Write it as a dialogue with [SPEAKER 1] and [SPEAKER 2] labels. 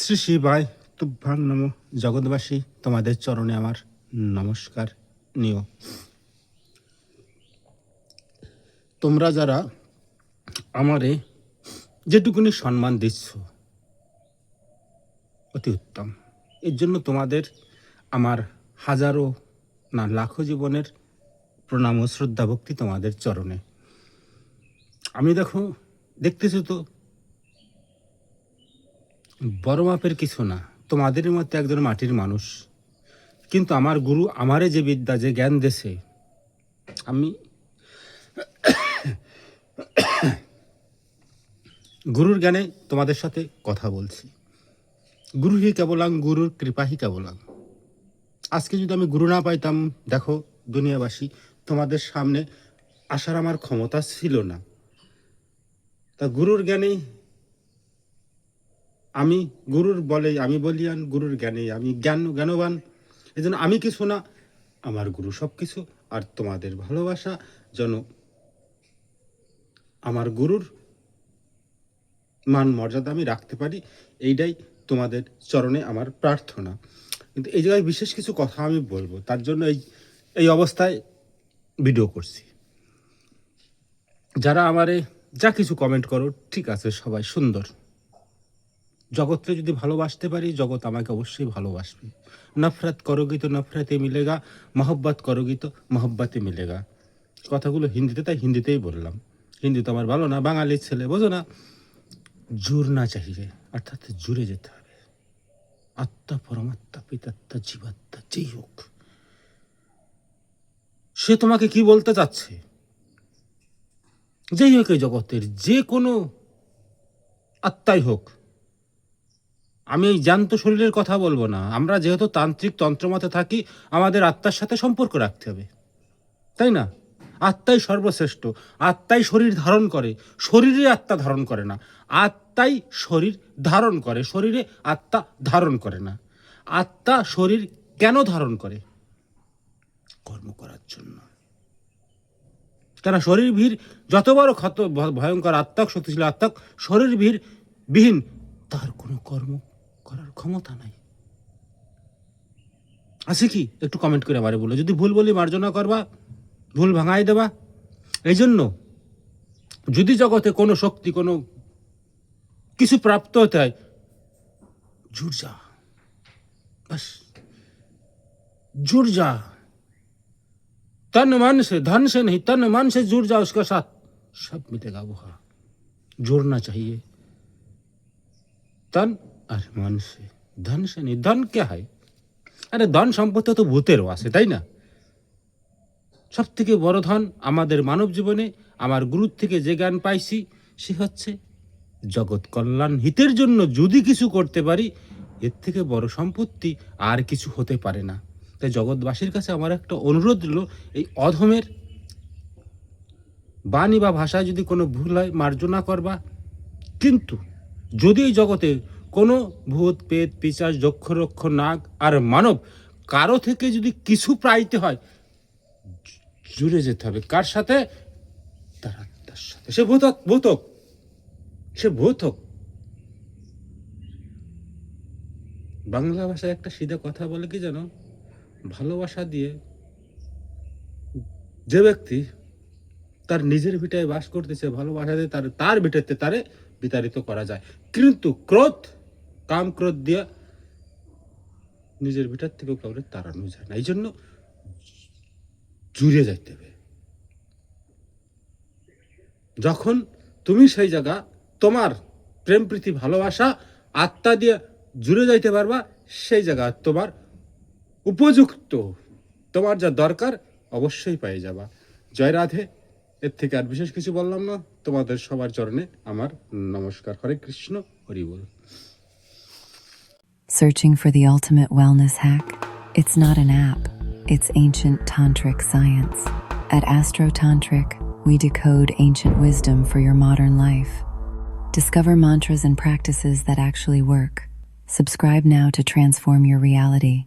[SPEAKER 1] শ্রী শিবায় তুভ্যাং নম জগৎবাসী, তোমাদের চরণে আমার নমস্কার। নিও। তোমরা যারা আমারে যেটুকুনি সম্মান দিচ্ছ, অতি উত্তম। এর জন্য তোমাদের আমার হাজারো না লাখো জীবনের প্রণাম ও শ্রদ্ধা ভক্তি তোমাদের চরণে। আমি দেখো, দেখতেছো তো বড় মাপের কিছু না। তোমাদের মতো একজন মাটির মানুষ। কিন্তু আমার গুরু আমারে যে বিদ্যা, যে জ্ঞান দেশে আমি গুরুর জ্ঞানে তোমাদের সাথে কথা বলছি। গুরু হি কেবলাং, গুরুর কৃপাহি কেবলাং। আজকে যদি আমি গুরু না পাইতাম, দেখো দুনিয়াবাসী, তোমাদের সামনে আসার আমার ক্ষমতা ছিল না। তা গুরুর জ্ঞানেই আমি গুরুর বলে, আমি বলিয়ান, গুরুর জ্ঞানে আমি জ্ঞান, জ্ঞানবান। এই জন্য আমি কিছু না আমার গুরু সব কিছু আর তোমাদের ভালোবাসা যেন আমার গুরুর মান মর্যাদা আমি রাখতে পারি, এইটাই তোমাদের চরণে আমার প্রার্থনা। কিন্তু এই জায়গায় বিশেষ কিছু কথা আমি বলব, তার জন্য এই এই অবস্থায় ভিডিও করছি। যারা আমারে যা কিছু কমেন্ট করো, ঠিক আছে, সবাই সুন্দর। জগৎকে যদি ভালোবাসতে পারি, জগৎ আমাকে অবশ্যই ভালোবাসবে। নফরত করোগি তো নফরতে মিলেগা, মহব্বত করোগি তো মহব্বতে মিলেগা। কথাগুলো হিন্দিতে, তাই হিন্দিতেই বললাম। হিন্দি তো আমার ভালো না বাঙালির ছেলে, বোঝো না। জোর না চাহিয়ে, অর্থাৎ জুড়ে যেতে হবে। আত্মা পরমাত্মা, পিতাত্মা, জীবাত্মা, যেই হোক। সে তোমাকে কি বলতে চাচ্ছে? যেই হোক এই জগতের, যে কোনো আত্মাই হোক আমি এই জ্যান্ত শরীরের কথা বলব না। আমরা যেহেতু তান্ত্রিক তন্ত্রমতে থাকি, আমাদের আত্মার সাথে সম্পর্ক রাখতে হবে। তাই না? আত্মাই সর্বশ্রেষ্ঠ। আত্মাই শরীর ধারণ করে। শরীরে আত্মা ধারণ করে না। আত্মাই শরীর ধারণ করে। শরীরে আত্মা ধারণ করে না। আত্মা শরীর কেন ধারণ করে? কর্ম করার জন্য। কেন শরীর ভিড় যত বড় ক্ষত ভয়ঙ্কর আত্মক, শক্তিশালী আত্মক, শরীর ভিড় বিহীন তার কোনো কর্ম করার ক্ষমতা নাই আছে কি একটু কমেন্ট করে আমারে বলো যদি ভুল বলি মার্জনা করবা ভুল ভাঙাই দেবা এই জন্য যদি জগতে কোনো শক্তি কোনো কিছু প্রাপ্ত হতে হয় জুড় যা बस जुड़ जा तन मन से धन से नहीं तन मन से जुड़ जा उसके साथ सब मिलेगा वो हाँ जुड़ना चाहिए तन আর মন সে ধন সে ধন কে হয়? আরে ধন সম্পত্তি তো ভূতেরও আছে, তাই না? সব থেকে বড় ধন আমাদের মানব জীবনে, আমার গুরুর থেকে যে জ্ঞান পাইছি, সে হচ্ছে জগৎ কল্যাণ, হিতের জন্য যদি কিছু করতে পারি, এর থেকে বড় সম্পত্তি আর কিছু হতে পারে না। তাই জগৎবাসীর কাছে আমার একটা অনুরোধ রইল, এই অধমের বাণী বা ভাষায় যদি কোনো ভুল হয়, মার্জনা করবা। কিন্তু যদি এই জগতে কোনো ভূত পেত পিচাস যক্ষ রক্ষ নাগ আর মানব কারও থেকে যদি কিছু প্রাইতে হয় জুড়ে যেতে হবে। কার সাথে? তার আত্মার সাথে। সে ভূত হোক, ভূত হোক সে ভূত হোক। বাংলা ভাষায় একটা সিধা কথা বলে কি জানো? ভালোবাসা দিয়ে যে ব্যক্তি তার নিজের ভিটায় বাস করতেছে ভালোবাসা দিয়ে তার তার ভিটাতে তারে বিতাড়িত করা যায়। কিন্তু ক্রোধ কাম ক্রোধ দিয়ে নিজের ভিটার থেকেও কাউরে তাড়ানো যায় না। এই জন্য জুড়ে যাইতে হবে। যখন তুমি সেই জায়গা, তোমার প্রেম প্রীতি, ভালোবাসা, আত্মা দিয়ে জুড়ে যাইতে পারবা, সেই জায়গা তোমার উপযুক্ত। তোমার যা দরকার অবশ্যই পেয়ে যাবা। জয় রাধে, এর থেকে আর বিশেষ কিছু বললাম না। তোমাদের সবার চরণে আমার নমস্কার। হরে কৃষ্ণ, হরি বল।
[SPEAKER 2] Searching for the ultimate wellness hack? It's not an app, it's ancient tantric science. At Astro Tantric, we decode ancient wisdom for your modern life. Discover mantras and practices that actually work. Subscribe now to transform your reality.